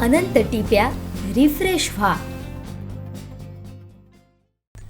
अनंत टिप्या refresh व्हा.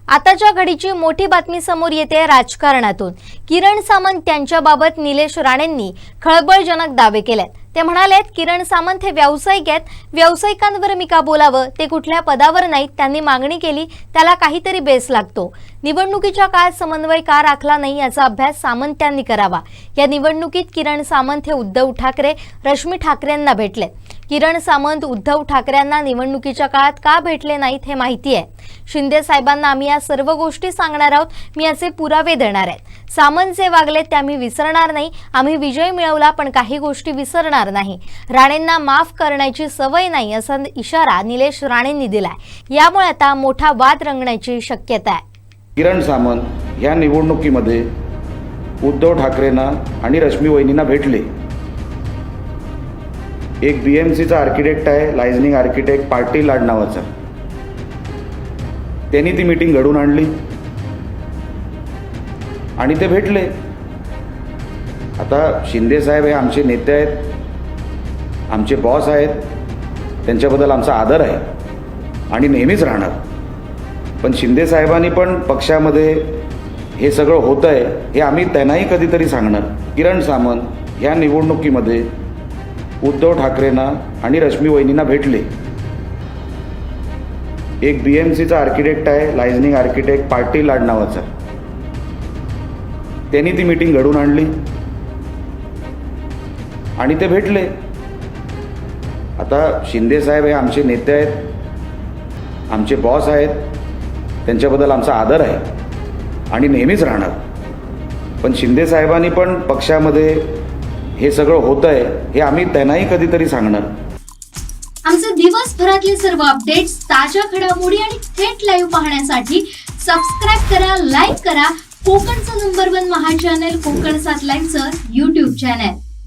आताच्या घडीची मोठी बातमी समोर येते राजकारणातून. किरण सामंत यांच्याबाबत निलेश राणेंनी खळबळजनक दावे केलेत. ते म्हणालेत किरण सामंत हे व्यावसायिक आहेत. व्यावसायिकांवर मी का बोलावं? ते कुठल्या पदावर नाहीत. त्यांनी मागणी केली त्याला काहीतरी बेस लागतो. निवडणुकीच्या काळात समन्वय का राखला नाही याचा अभ्यास सामंत यांनी करावा. या निवडणुकीत किरण सामंत हे उद्धव ठाकरे रश्मी ठाकरेंना भेटले किरण सामंत उद्धव ठाकरेंना निवडणुकीच्या काळात का भेटले नाहीत हे माहिती आहे. शिंदे साहेबांना आम्ही या सर्व गोष्टी सांगणार आहोत. मी याचे पुरावे देणार आहेत सामंत जे वागले ते आम्ही विसरणार नाही. आम्ही विजय मिळवला पण काही गोष्टी विसरणार नाही. राणेंना माफ करण्याची सवय नाही असा इशारा निलेश राणेंनी दिलाय. यामुळे आता मोठा वाद रंगण्याची शक्यता आहे. किरण सामंत ह्या निवडणुकीमध्ये उद्धव ठाकरेंना आणि रश्मी वहिनींना भेटले. एक बी एम सीचा आर्किटेक्ट आहे लायझनिंग आर्किटेक्ट पार्टी लाड नावाचा. त्यांनी ती मीटिंग घडून आणली. आणि ते भेटले. आता शिंदे साहेब हे आमचे नेते आहेत आमचे बॉस आहेत त्यांच्याबद्दल आमचा आदर आहे. आणि नेहमीच राहणार. पण शिंदे साहेबांनी पण पक्षामध्ये हे सगळं होतं आहे हे आम्ही त्यांनाही कधीतरी सांगणार. किरण सामंत ह्या निवडणुकीमध्ये उद्धव ठाकरेंना आणि रश्मी वहिनींना भेटले. एक बी एम सीचा आर्किटेक्ट आहे लायझनिंग आर्किटेक्ट पार्टी लाड नावाचा. त्यांनी ती मीटिंग घडून आणली. आणि ते भेटले. आता शिंदे साहेब हे आमचे नेते आहेत. आमचे बॉस आहेत. त्यांच्याबद्दल आमचा आदर आहे. आणि नेहमीच राहणार. पण शिंदे साहेबांनी पण पक्षामध्ये हे सगळं होत आहे हे आम्ही त्यांनाही कधीतरी सांगणार. आमचे दिवसभरातले सर्व अपडेट्स ताज्या घडामोडी आणि थेट लाईव्ह पाहण्यासाठी सबस्क्राईब करा लाईक करा. कोकणचं नंबर वन महा चॅनल कोकण सात लाईनचं युट्यूब चॅनल